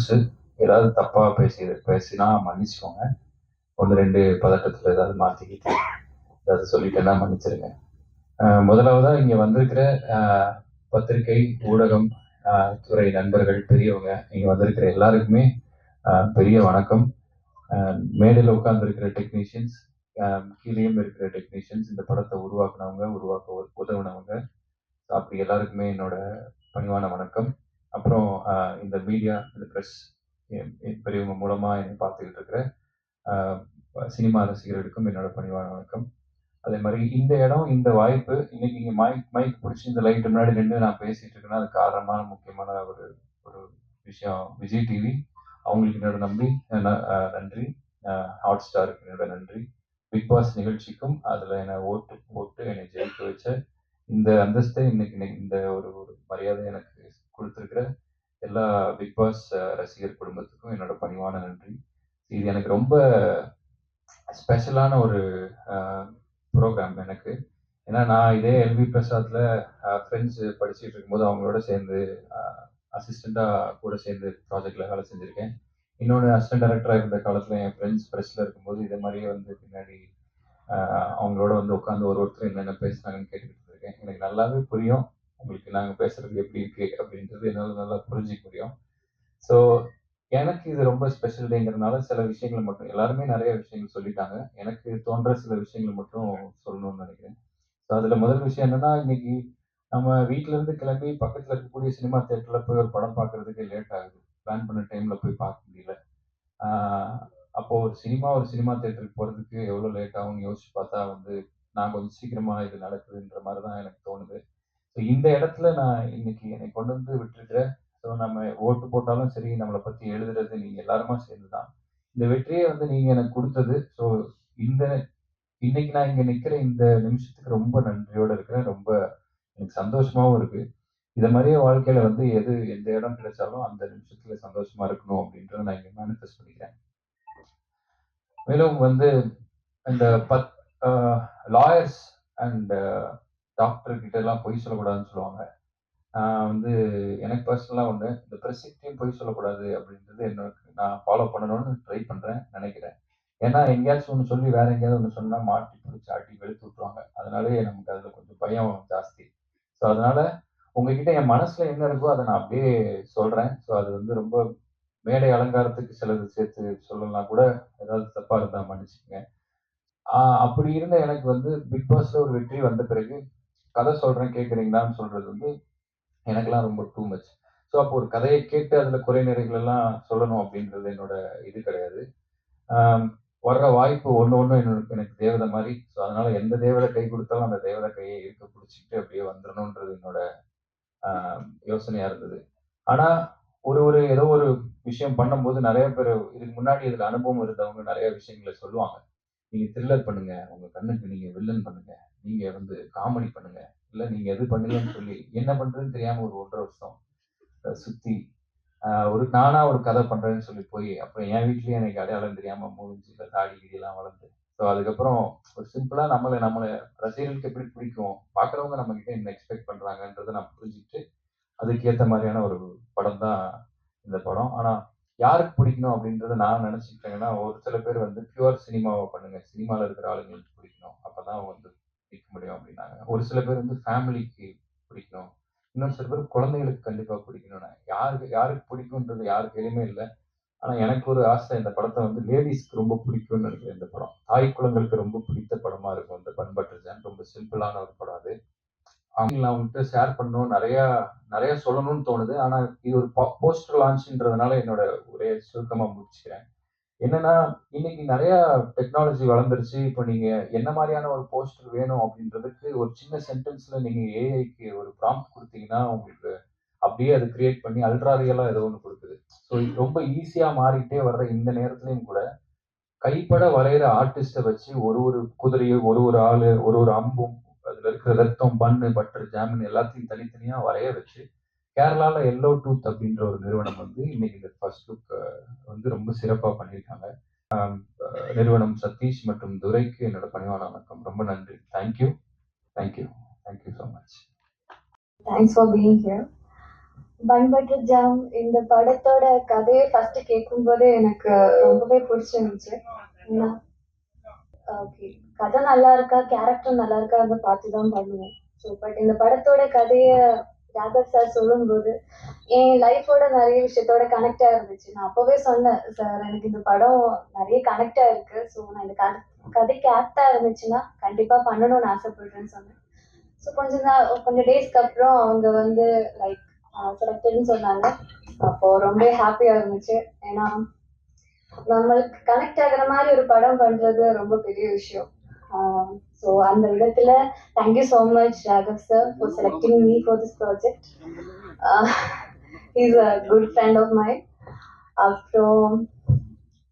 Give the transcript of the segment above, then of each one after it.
புதுசு ஏதாவது தப்பா பேசி பேசினா மன்னிச்சுக்கோங்க. ஒன்று ரெண்டு பதட்டத்தில் ஏதாவது மாற்றிக்கிட்டு ஏதாவது சொல்லிட்டேன்னா மன்னிச்சிருங்க. அஹ் முதலாவதா இங்க வந்திருக்கிற பத்திரிகை ஊடகம் துறை நண்பர்கள் பெரியவங்க இங்க வந்திருக்கிற எல்லாருக்குமே பெரிய வணக்கம். மேடையில் உட்கார்ந்துருக்கிற டெக்னீஷியன்ஸ் கீழேயும் இருக்கிற டெக்னீஷியன்ஸ் இந்த படத்தை உருவாக்குனவங்க உருவாக்க உதவுனவங்க அப்படி எல்லாருக்குமே என்னோட பணிவான வணக்கம். மீடியா இந்த ப்ரெஸ் பெரியவங்க மூலமாக என்னை பார்த்துக்கிட்டு இருக்கிற சினிமா ரசிகர்களுக்கும் என்னோட பணிவான வணக்கம். அதே மாதிரி இந்த இடம் இந்த வாய்ப்பு இன்னைக்கு இங்கே மைக் மைக் பிடிச்சி இந்த லைட் முன்னாடி நின்று நான் பேசிட்டு இருக்கேன்னா அது காரணமான முக்கியமான ஒரு ஒரு விஷயம். விஜய் டிவி அவங்களுக்கு என்னோட நம்பி ந- நன்றி. ஹாட் ஸ்டாருக்கு என்னோட நன்றி. பிக் பாஸ் நிகழ்ச்சிக்கும் அதில் என்னை ஓட்டு போட்டு என்னை ஜெயிக்க வச்ச இந்த அந்தஸ்தை இன்னைக்கு இன்னைக்கு இந்த ஒரு ஒரு மரியாதை எனக்கு கொடுத்துருக்கிற எல்லா பிக் பாஸ் ரசிகர் குடும்பத்துக்கும் என்னோட பணிவான நன்றி. இது எனக்கு ரொம்ப ஸ்பெஷலான ஒரு ப்ரோக்ராம் எனக்கு. ஏன்னா நான் இதே எல்வி பிரசாத்ல ஃப்ரெண்ட்ஸ் படிச்சுட்டு இருக்கும்போது அவங்களோட சேர்ந்து அசிஸ்டண்டாக கூட சேர்ந்து ப்ராஜெக்ட்ல வேலை செஞ்சுருக்கேன். இன்னொன்று அசிஸ்டன்ட் டைரக்டராக இருந்த காலத்தில் என் ஃப்ரெண்ட்ஸ் ப்ரெஸ்ஸில் இருக்கும்போது இதே மாதிரியே வந்து பின்னாடி அவங்களோட வந்து உட்காந்து ஒரு ஒருத்தர் என்னென்ன பேசுனாங்கன்னு கேட்டுக்கிட்டு இருக்கேன் எனக்கு நல்லாவே புரியும். உங்களுக்கு நாங்கள் பேசுறது எப்படி இருக்கு அப்படின்றது என்னால் நல்லா புரிஞ்சிக்க முடியும். ஸோ எனக்கு இது ரொம்ப ஸ்பெஷல் டேங்கிறதுனால சில விஷயங்கள் மட்டும் எல்லாருமே நிறைய விஷயங்கள் சொல்லிட்டாங்க. எனக்கு தோன்ற சில விஷயங்கள் மட்டும் சொல்லணும்னு நினைக்கிறேன். ஸோ அதில் முதல் விஷயம் என்னன்னா இன்னைக்கு நம்ம வீட்ல இருந்து கிளம்பி பக்கத்தில் இருக்கக்கூடிய சினிமா தேட்டரில் போய் ஒரு படம் பார்க்கறதுக்கு லேட் ஆகுது. பிளான் பண்ண டைம்ல போய் பார்க்க முடியல. அப்போது அப்போ ஒரு சினிமா ஒரு சினிமா தேட்டருக்கு போகிறதுக்கு எவ்வளோ லேட் ஆகும்னு யோசிச்சு பார்த்தா வந்து நான் கொஞ்சம் சீக்கிரமாக இது நடக்குதுன்ற மாதிரி தான் எனக்கு தோணுது. ஸோ இந்த இடத்துல நான் இன்னைக்கு என்னை கொண்டு வந்து விட்டுருக்கிறேன் ஸோ நம்ம ஓட்டு போட்டாலும் சரி நம்மளை பற்றி எழுதுறது நீங்கள் எல்லாருமா சேர்ந்து தான் இந்த வெற்றியை வந்து நீங்கள் எனக்கு கொடுத்தது. ஸோ இந்த இன்னைக்கு நான் இங்கே நிற்கிற இந்த நிமிஷத்துக்கு ரொம்ப நன்றியோடு இருக்கிறேன். ரொம்ப எனக்கு சந்தோஷமாகவும் இருக்குது இதை மாதிரியே வாழ்க்கையில் வந்து எது எந்த இடம் கிடைச்சாலும் அந்த நிமிஷத்தில் சந்தோஷமாக இருக்கணும் அப்படின்றத நான் இங்கே மேனிஃபெஸ்ட் பண்ணிக்கிறேன். மேலும் வந்து இந்த பத் லாயர்ஸ் அண்ட் டாக்டர் கிட்ட எல்லாம் பொய் சொல்லக்கூடாதுன்னு சொல்லுவாங்க. நான் வந்து எனக்கு பர்சனலாக ஒன்று இந்த ப்ரெஸ்கிட்டையும் பொய் சொல்லக்கூடாது அப்படின்றது என்னோட நான் ஃபாலோ பண்ணணும்னு ட்ரை பண்ணுறேன் நினைக்கிறேன். ஏன்னா எங்கேயாச்சும் ஒன்று சொல்லி வேற எங்கேயாவது ஒன்று சொன்னால் மாட்டி பிடிச்சி ஆட்டி வெளுத்து விட்ருவாங்க அதனாலே நமக்கு அதில் கொஞ்சம் பயம் ஜாஸ்தி. ஸோ அதனால உங்ககிட்ட என் மனசுல என்ன இருக்கோ அதை நான் அப்படியே சொல்றேன். ஸோ அது வந்து ரொம்ப மேடை அலங்காரத்துக்கு சிலது சேர்த்து சொல்லலாம் கூட ஏதாவது தப்பா இருந்தா மன்னிச்சுக்கோங்க. அப்படி இருந்த எனக்கு வந்து பிக் பாஸ்ல ஒரு வெற்றி வந்த பிறகு கதை சொல்றேன் கேட்குறீங்களான்னு சொல்றது வந்து எனக்கெல்லாம் ரொம்ப டூ மச் ஸோ அப்போ ஒரு கதையை கேட்டு அதில் குறை நிறைகள் எல்லாம் சொல்லணும் அப்படின்றது என்னோட இது கிடையாது. வர்ற வாய்ப்பு ஒன்று ஒன்று எனக்கு எனக்கு தேவதை மாதிரி. ஸோ அதனால எந்த தேவதை கை கொடுத்தாலும் அந்த தேவதை கையை இருக்க பிடிச்சிட்டு அப்படியே வந்துடணுன்றது என்னோட யோசனையாக யோசனையா இருந்தது. ஆனால் ஒரு ஒரு ஏதோ ஒரு விஷயம் பண்ணும்போது நிறைய பேர் இதுக்கு முன்னாடி இதில் அனுபவம் இருந்தவங்க நிறைய விஷயங்களை சொல்லுவாங்க. நீங்க த்ரில்லர் பண்ணுங்க உங்க கண்ணுக்கு நீங்க வில்லன் பண்ணுங்க நீங்க வந்து காமெடி பண்ணுங்க. இல்ல நீங்க எது பண்ணுங்கன்னு சொல்லி என்ன பண்றதுன்னு தெரியாம ஒரு ஒன்றரை வருஷம் சுத்தி ஒரு நானா ஒரு கதை பண்றேன்னு சொல்லி போய் அப்புறம் என் வீட்லயே எனக்கு அடையாளம் தெரியாம இல்லை தாடி கிடியெல்லாம் வளர்ந்து. ஸோ அதுக்கப்புறம் ஒரு சிம்பிளா நம்மளை நம்மளை ரசிகர்களுக்கு எப்படி பிடிக்கும் பாக்குறவங்க நம்ம கிட்ட என்ன எக்ஸ்பெக்ட் பண்றாங்கன்றதை நான் புரிஞ்சுக்கிட்டு அதுக்கேற்ற மாதிரியான ஒரு படம் தான் இந்த படம். ஆனா யாருக்கு பிடிக்கணும் அப்படின்றத நான் நினைச்சுக்கிட்டேங்கன்னா ஒரு சில பேர் வந்து பியூர் சினிமாவை பண்ணுங்க. சினிமாவில் இருக்கிற ஆளுங்களுக்கு பிடிக்கணும். அப்பதான் வந்து பிடிக்க முடியும் அப்படின்னாங்க. ஒரு சில பேர் வந்து ஃபேமிலிக்கு பிடிக்கணும். இன்னொரு சில பேர் குழந்தைகளுக்கு கண்டிப்பாக பிடிக்கணும்னா. யாருக்கு யாருக்கு பிடிக்கும்ன்றது யாருக்கு எதுவுமே இல்லை. ஆனால் எனக்கு ஒரு ஆசை இந்த படத்தை வந்து லேடிஸ்க்கு ரொம்ப பிடிக்கும்னு நினைக்கிறேன் இந்த படம். தாய் குழந்தைகளுக்கு ரொம்ப பிடித்த படமாக இருக்கும் இந்த பண்பற்ற ஜான். ரொம்ப சிம்பிளான ஒரு படம் அது. அவங்க அவங்ககிட்ட ஷேர் பண்ணணும். நிறைய நிறைய சொல்லணும்னு தோணுது. ஆனா இது ஒரு போஸ்டர் லான்ச்ன்றதுனால என்னோட ஒரே சுருக்கமா முடிச்சுக்கிறேன். என்னன்னா இன்னைக்கு நிறைய டெக்னாலஜி வளர்ந்துருச்சு. இப்போ நீங்க என்ன மாதிரியான ஒரு போஸ்டர் வேணும் அப்படின்றதுக்கு ஒரு சின்ன சென்டென்ஸ்ல நீங்க ஏஐக்கு ஒரு ப்ராம்ப்ட் கொடுத்தீங்கன்னா உங்களுக்கு அப்படியே அது கிரியேட் பண்ணி அல்ட்ராரியலா ஏதோ ஒன்று கொடுக்குது. ஸோ ரொம்ப ஈஸியா மாறிட்டே வர்ற இந்த நேரத்துலயும் கூட கைப்பட வரைகிற ஆர்டிஸ்ட்டை வச்சு ஒரு ஒரு குதிரையும் ஒரு ஒரு ஆளு ஒரு ஒரு அம்பும் அதுல இருக்கிற ரத்தம் பன்னு பட்டர் ஜாமின் எல்லாத்தையும் தனித்தனியா வரைய வச்சு கேரளால எல்லோ டூத் அப்படின்ற ஒரு நிறுவனம் வந்து இன்னைக்கு இந்த ஃபர்ஸ்ட் லுக் வந்து ரொம்ப சிறப்பா பண்ணியிருக்காங்க. நிறுவனம் சதீஷ் மற்றும் துரைக்கு என்னோட பணிவான வணக்கம். ரொம்ப நன்றி. Thank you thank you thank you so much Thanks for being here. Bun butter jam இந்த படத்தோட கதையை ஃபர்ஸ்ட் கேட்கும்போதே எனக்கு ரொம்பவே பிடிச்சிருந்துச்சு. ஓகே கதை நல்லா இருக்கா? கேரக்டர் நல்லா இருக்கா? அதை பார்த்து தான் பண்ணுவோம். ஸோ பட் இந்த படத்தோட கதையை ராகவ் சார் சொல்லும்போது என் லைஃபோட நிறைய விஷயத்தோட கனெக்ட் ஆயிருந்துச்சு நான் அப்போவே சொன்னேன் சார் எனக்கு இந்த படம் நிறைய கனெக்ட் ஆயிருக்கு ஸோ நான் இந்த கதை கதைக்கு ஆப்டா இருந்துச்சுன்னா கண்டிப்பா பண்ணணும்னு ஆசைப்படுறேன்னு சொன்னேன். ஸோ கொஞ்ச நாள் கொஞ்சம் டேஸ்க்கு அப்புறம் அவங்க வந்து லைக் செலக்டட்னு சொன்னாங்க. அப்போ ரொம்ப ஹாப்பியா இருந்துச்சு. ஏன்னா நம்மளுக்கு கனெக்ட் ஆகுற மாதிரி ஒரு படம் பண்றது ரொம்ப பெரிய விஷயம். Um, ஸோ அந்த விதத்துல thank you so much Raghav sir for selecting me for this project is a good friend of my அப்புறம்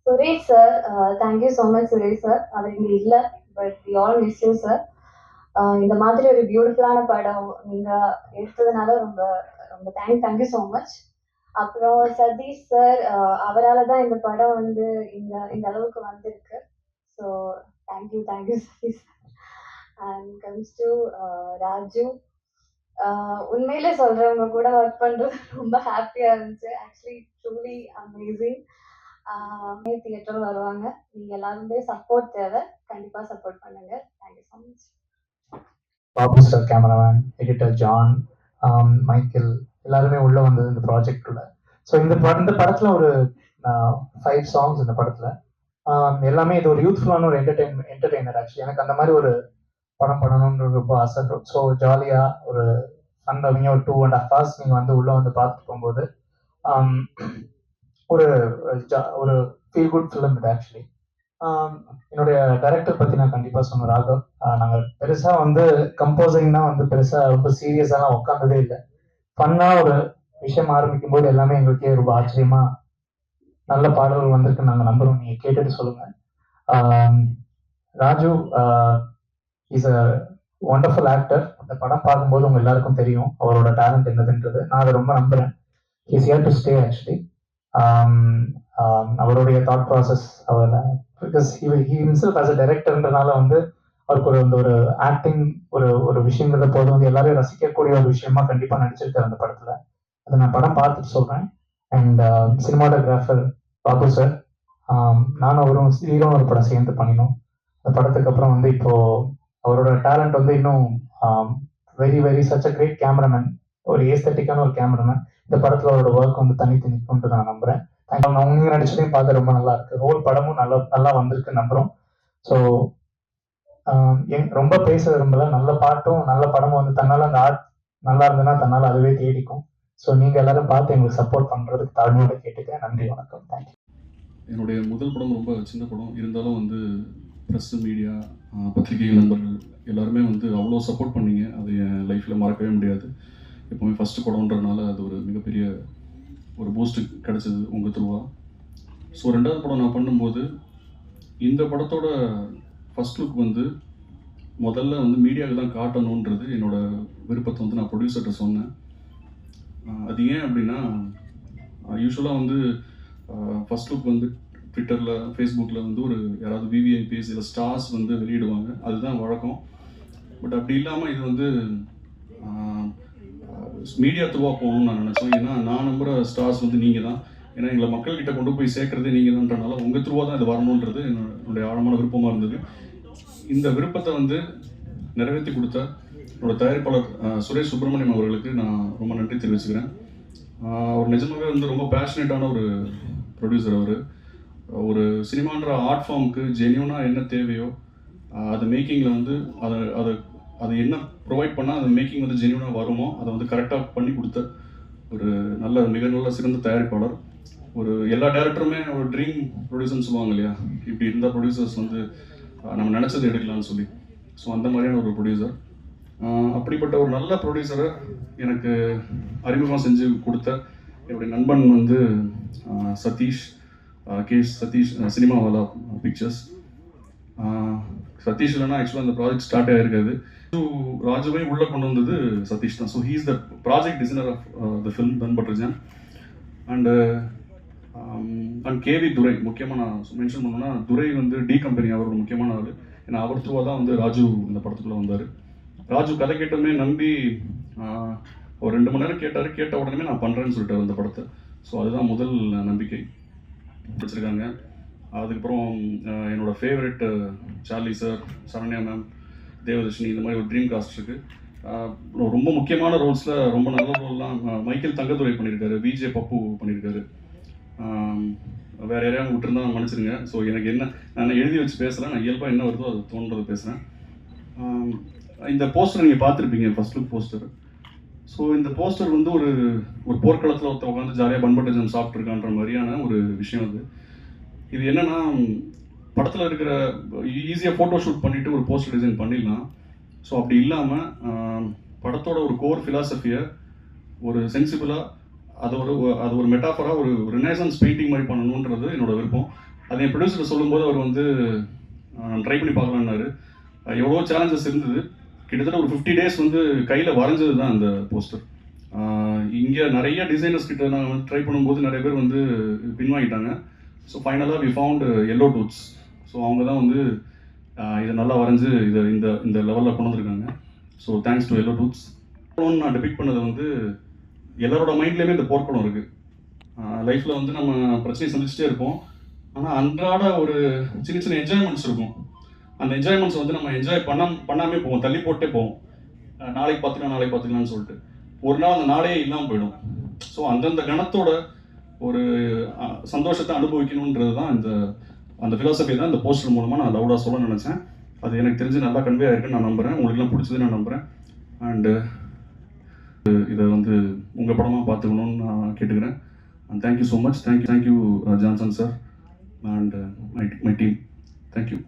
Suresh sir thank you so much Suresh sir அவர் இங்கே இல்லை but we all miss you sir இந்த மாதிரி ஒரு பியூட்டிஃபுல்லான படம் நீங்கள் எடுத்ததுனால ரொம்ப ரொம்ப தேங்க் தேங்க்யூ ஸோ மச் அப்புறம் சதீஷ் சார் அவரால் தான் இந்த படம் வந்து இந்த இந்த அளவுக்கு வந்திருக்கு. So thank you thank you Sathish and comes to Raju உண்மையில சொல்றவங்க கூட ஒர்க் பண்றது ரொம்ப ஹாப்பியா இருந்துச்சு. ஆக்சுவலி ட்ரூலி அமேசிங் தியேட்டர் வருவாங்க. நீங்க எல்லாருமே சப்போர்ட் தேவை. கண்டிப்பா சப்போர்ட் பண்ணுங்க. Thank you so much Babu sir cameraman editor John Michael எல்லாருமே உள்ள வந்தது இந்த ப்ராஜெக்ட்ல ஸோ இந்த படம் இந்த படத்துல ஒரு uh, ஃபைவ் சாங்ஸ் இந்த படத்துல. எல்லாமே இது ஒரு யூத்ஃபுல்லான ஒரு என்டர்டைன் என்டர்டைனர் ஆக்சுவலி எனக்கு அந்த மாதிரி ஒரு படம் பண்ணணும்னு ரொம்ப ஆசை ஸோ ஜாலியாக ஒரு ஃபன் லவிங்க ஒரு டூ அண்ட் ஹாஃப் ஹவர்ஸ் நீங்கள் வந்து உள்ளே வந்து பார்த்துட்டு போகும்போது ஒரு ஜா- ஒரு ஃபீல் குட் ஃபிலிம் இது ஆக்சுவலி என்னுடைய டைரக்டர் பற்றி நான் கண்டிப்பாக சொன்னேன் ராகவ் நாங்கள் பெருசாக வந்து கம்போசிங் தான் வந்து பெருசாக ரொம்ப சீரியஸாலாம் உட்காந்ததே இல்லை. ஃபன்னாக ஒரு விஷயம் ஆரம்பிக்கும் போது எல்லாமே எங்களுக்கே ரொம்ப ஆச்சரியமாக நல்ல பாடல்கள் வந்திருக்கு நாங்க நம்புறோம். நீங்க கேட்டுட்டு சொல்லுங்க. Raju is a wonderful actor அந்த படம் பார்க்கும்போது உங்க எல்லாருக்கும் தெரியும் அவரோட டேலண்ட் என்னதுன்றது. நான் அதை ரொம்ப நம்புறேன். Is here to stay actually அவருடைய thought process our because he himself as a டைரக்டர்ன்றனால வந்து அவருக்கு ஒரு அந்த ஒரு ஆக்டிங் ஒரு ஒரு விஷயங்கிறத போது வந்து எல்லாரையும் ரசிக்கக்கூடிய ஒரு விஷயமா கண்டிப்பா நடிச்சிருக்காரு அந்த படத்துல. அதை நான் படம் பார்த்துட்டு சொல்றேன். அண்ட் சினிமாட்டோகிராஃபர் பாபு சார் நானும் அவரும் ஹீரோ ஒரு படம் சேர்ந்து பண்ணினோம். அந்த படத்துக்கு அப்புறம் வந்து இப்போ அவரோட டேலண்ட் வந்து இன்னும் very very such a great cameraman ஒரு ஏஸ்தட்டிக்கான ஒரு கேமராமேன் இந்த படத்துல அவரோட ஒர்க் வந்து தனித்து நிற்கும்ட்டு நான் நம்புறேன். அவங்க அவங்க நடிச்சதையும் பார்க்க ரொம்ப நல்லா இருக்கு. ரோல் படமும் நல்லா நல்லா வந்திருக்கு நம்புறோம். ஸோ um, ரொம்ப பேச விரும்பல. நல்ல பாட்டும் நல்ல படமும் வந்து தன்னால அந்த ஆர்ட் நல்லா இருந்ததுன்னா தன்னால அதுவே தேடிக்கும். ஸோ நீங்கள் எல்லாரும் பார்த்து எங்களுக்கு சப்போர்ட் பண்ணுறதுக்கு தாழ்மையோட கேட்டுக்கிறேன். நன்றி வணக்கம். தேங்க்யூ என்னுடைய முதல் படம் ரொம்ப சின்ன படம். இருந்தாலும் வந்து ப்ரெஸ் மீடியா பத்திரிகை நண்பர்கள் எல்லாருமே வந்து அவ்வளோ சப்போர்ட் பண்ணீங்க. அது என் லைஃப்பில் மறக்கவே முடியாது. எப்போவுமே ஃபஸ்ட்டு படம்ன்றதுனால அது ஒரு மிகப்பெரிய ஒரு பூஸ்ட் கிடச்சிது உங்கள் திருவா ஸோ ரெண்டாவது படம் நான் பண்ணும்போது இந்த படத்தோட ஃபஸ்ட் லுக் வந்து முதல்ல வந்து மீடியாவுக்கு தான் காட்டணுன்றது என்னோடய விருப்பத்தை வந்து நான் ப்ரொடியூசர்கிட்ட சொன்னேன். அது ஏன் அப்படின்னா யூஸ்வலாக வந்து ஃபர்ஸ்ட் லுக் வந்து ட்விட்டரில் ஃபேஸ்புக்கில் வந்து ஒரு யாராவது விவிஐபிஎஸ் இல்லை ஸ்டார்ஸ் வந்து வெளியிடுவாங்க. அதுதான் வழக்கம். பட் அப்படி இல்லாமல் இது வந்து மீடியா த்ரூவாக போகணும்னு நான் நினச்சேன். ஏன்னா நான் நம்புகிற ஸ்டார்ஸ் வந்து நீங்கள் தான் ஏன்னா எங்களை மக்கள்கிட்ட கொண்டு போய் சேர்க்குறதே நீங்கள் தான்றனால உங்கள் த்ரூவாக தான் இது வரணுன்றது என்னுடைய ஆழமான விருப்பமாக இருந்தது. இந்த விருப்பத்தை வந்து நிறைவேற்றி கொடுத்த என்னோட தயாரிப்பாளர் சுரேஷ் சுப்பிரமணியம் அவர்களுக்கு நான் ரொம்ப நன்றி தெரிவிச்சுக்கிறேன். அவர் நிஜமாகவே வந்து ரொம்ப பேஷனேட்டான ஒரு ப்ரொடியூசர் அவர். ஒரு சினிமான்ற ஆர்ட் ஃபார்முக்கு ஜென்யூனாக என்ன தேவையோ அது மேக்கிங்கில் வந்து அதை அதை அது என்ன ப்ரொவைட் பண்ணால் அந்த மேக்கிங் வந்து ஜென்யூனாக வருமோ அதை வந்து கரெக்டாக பண்ணி கொடுத்த ஒரு நல்ல மிக நல்ல சிறந்த தயாரிப்பாளர். ஒரு எல்லா டேரக்டருமே ஒரு ட்ரீம் ப்ரொடியூசர்னு சொல்லுவாங்க இல்லையா? இப்படி இருந்த ப்ரொடியூசர்ஸ் வந்து நம்ம நினச்சது எடுக்கலாம்னு சொல்லி. ஸோ அந்த மாதிரியான ஒரு ப்ரொடியூசர் அப்படிப்பட்ட ஒரு நல்ல ப்ரொடியூசரை எனக்கு அறிமுகம் செஞ்சு கொடுத்த என்னுடைய நண்பன் வந்து சதீஷ் கே சதீஷ் சினிமாவாலா பிக்சர்ஸ் சதீஷ் இல்லைனா ஆக்சுவலாக அந்த ப்ராஜெக்ட் ஸ்டார்ட் ஆகிருக்காது ஸோ ராஜுவையும் உள்ளே கொண்டு வந்தது சதீஷ் தான். So he's the project designer of the film than பட்ருஜான் and and K V Durai முக்கியமாக நான் மென்ஷன் பண்ணணும்னா துரை வந்து டி கம்பெனி அவரோட முக்கியமான ஆள். ஏன்னா அவர் த்ரூவாக தான் வந்து ராஜு இந்த படத்துக்குள்ளே வந்தார். ராஜு கதை கேட்டோமே நம்பி ஒரு ரெண்டு மணி நேரம் கேட்டார். கேட்ட உடனே நான் பண்ணுறேன்னு சொல்லிட்டு அந்த படத்தை. ஸோ அதுதான் முதல் நம்பிக்கை. பிடிச்சிருக்காங்க அதுக்கப்புறம் என்னோட favourite Charlie sir Saranya ma'am Devadarshini இந்த மாதிரி ஒரு ட்ரீம் காஸ்ட் இருக்குது ரொம்ப முக்கியமான ரோல்ஸில் ரொம்ப நல்ல ரோல்லாம் மைக்கேல் தங்கதுரை பண்ணியிருக்காரு விஜே பப்பு பண்ணியிருக்காரு வேறு யாரையாவது விட்டுருந்தா மன்னிச்சிருங்க. ஸோ எனக்கு என்ன நான் எழுதி வச்சு பேசுகிறேன் நான் இயல்பாக என்ன வருதோ அது தோன்றது பேசுகிறேன் இந்த போஸ்டர் நீங்கள் பார்த்துருப்பீங்க ஃபர்ஸ்ட் லுக் போஸ்டர் ஸோ இந்த போஸ்டர் வந்து ஒரு ஒரு போர்க்களத்தில் ஒருத்த உட்காந்து ஜாலியாக பண்பட்டஜம் சாப்பிட்ருக்கான்ற மாதிரியான ஒரு விஷயம் அது. இது என்னென்னா படத்தில் இருக்கிற ஈஸியாக ஃபோட்டோ ஷூட் பண்ணிவிட்டு ஒரு போஸ்டர் டிசைன் பண்ணிடலாம். ஸோ அப்படி இல்லாமல் படத்தோட ஒரு கோர் ஃபிலாசபியை ஒரு சென்சிபிளாக அது ஒரு அது ஒரு மெட்டாஃபராக ஒரு ரினேசன்ஸ் பெயிண்டிங் மாதிரி பண்ணணுன்றது என்னோட விருப்பம். அது என் ப்ரொடியூசர் சொல்லும்போது அவர் வந்து ட்ரை பண்ணி பார்க்கலான்னாரு எவ்வளோ சேலஞ்சஸ் இருந்தது. கிட்டத்தட்ட ஒரு ஃபிஃப்டி டேஸ் வந்து கையில் வரைஞ்சது தான் அந்த போஸ்டர் இங்கே நிறைய டிசைனர்ஸ் கிட்ட நான் வந்து ட்ரை பண்ணும்போது நிறைய பேர் வந்து பின்வாங்கிட்டாங்க. ஸோ ஃபைனலாக we found Yellow Tooths so அவங்க தான் வந்து இதை நல்லா வரைஞ்சு இதை இந்த இந்த லெவலில் கொண்டு வந்திருக்காங்க. So thanks to Yellow Tooths நான் டிபிக் பண்ணது வந்து எல்லாரோட மைண்ட்லேயுமே இந்த போர்க்குணம் இருக்குது லைஃப்பில் வந்து நம்ம பிரச்சனையை சந்திச்சுட்டே இருப்போம். ஆனால் அன்றாட ஒரு சின்ன சின்ன என்ஜாய்மெண்ட்ஸ் இருக்கும். அந்த என்ஜாய்மெண்ட்ஸ் வந்து நம்ம என்ஜாய் பண்ண பண்ணாமே போவோம். தள்ளி போட்டே போவோம். நாளைக்கு பார்த்துக்கலாம் நாளைக்கு பார்த்துக்கலாம்னு சொல்லிட்டு. ஒரு நாள் அந்த நாளே இல்லாமல் போயிடும். ஸோ அந்தந்த கணத்தோட ஒரு சந்தோஷத்தை அனுபவிக்கணுன்றது தான் இந்த அந்த ஃபிலாசபி தான் இந்த போஸ்டர் மூலமாக நான் லவுடாக சொல்ல நினச்சேன். அது எனக்கு தெரிஞ்சு நல்லா கன்வே ஆயிருக்குன்னு நான் நம்புகிறேன் உங்களுக்குலாம் பிடிச்சது நான் நம்புகிறேன் அண்டு இதை வந்து உங்கள் படமாக பார்த்துக்கணும்னு நான் கேட்டுக்கிறேன். And thank you so much thank you thank you Johnson sir and my my team thank you